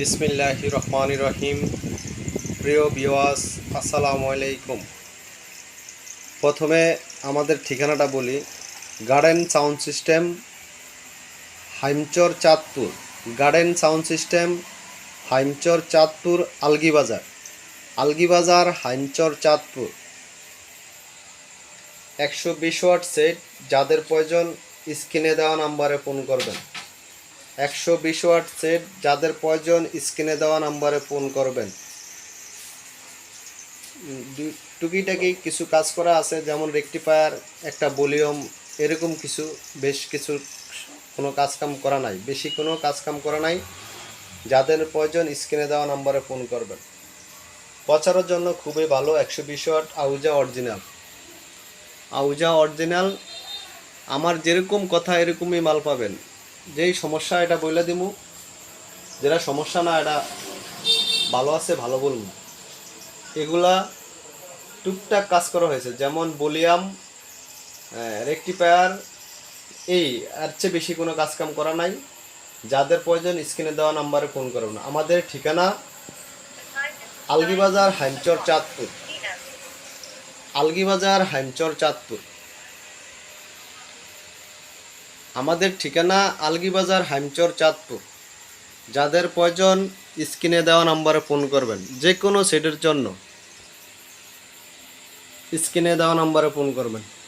বিসমিল্লাহ রহমান রহিম। প্রিয় বিওয়াস আসসালামু আলাইকুম। প্রথমে আমাদের ঠিকানাটা বলি। Garden sound system, Haimchar Chandpur. Garden sound system, Haimchar Chandpur, Algibazar. Algibazar, Haimchar Chandpur. একশো বিশ ওয়াট সেট, যাদের প্রয়োজন স্ক্রিনে দেওয়া নাম্বারে ফোন করবেন। একশো বিশ ওয়াট সেট, যাদের প্রয়োজন স্ক্রিনে দেওয়া নাম্বারে ফোন করবেন। টুকিটাকি কিছু কাজ করা আছে, যেমন রেকটিফায়ার, একটা ভলিউম, এরকম কিছু, বেশ কিছু কোনো কাজকাম করা নাই। বেশি কোনো কাজকাম করা নাই। যাদের প্রয়োজন স্ক্রিনে দেওয়া নাম্বারে ফোন করবেন। প্রচারের জন্য খুবই ভালো, একশো বিশ ওয়াট আউজা অরিজিনাল। আউজা অরিজিনাল, আমার যেরকম কথা, এরকমই মাল পাবেন। যেই সমস্যা, এটা বলে দিমু। যেটা সমস্যা না, এটা ভালো আছে, ভালো বলব। এগুলা টুকটাক কাজ করা হয়েছে। যেমন বলিয়াম রেকটিফায়ার এই আর চেয়ে বেশি কোনো কাজকাম করা নাই। যাদের প্রয়োজন, স্ক্রিনে দেওয়া নাম্বারে ফোন করবেন আমাদের ঠিকানা আলগিবাজার হাইমচর চাঁদপুর। আলগিবাজার হাইমচর চাঁদপুর। আমাদের ঠিকানা আলগিবাজার, হাইমচর, চাঁদপুর। যাদের প্রয়োজন, স্ক্রিনে দেওয়া নম্বরে ফোন করবেন। যে কোনো সেটের জন্য স্ক্রিনে দেওয়া নম্বরে ফোন করবেন।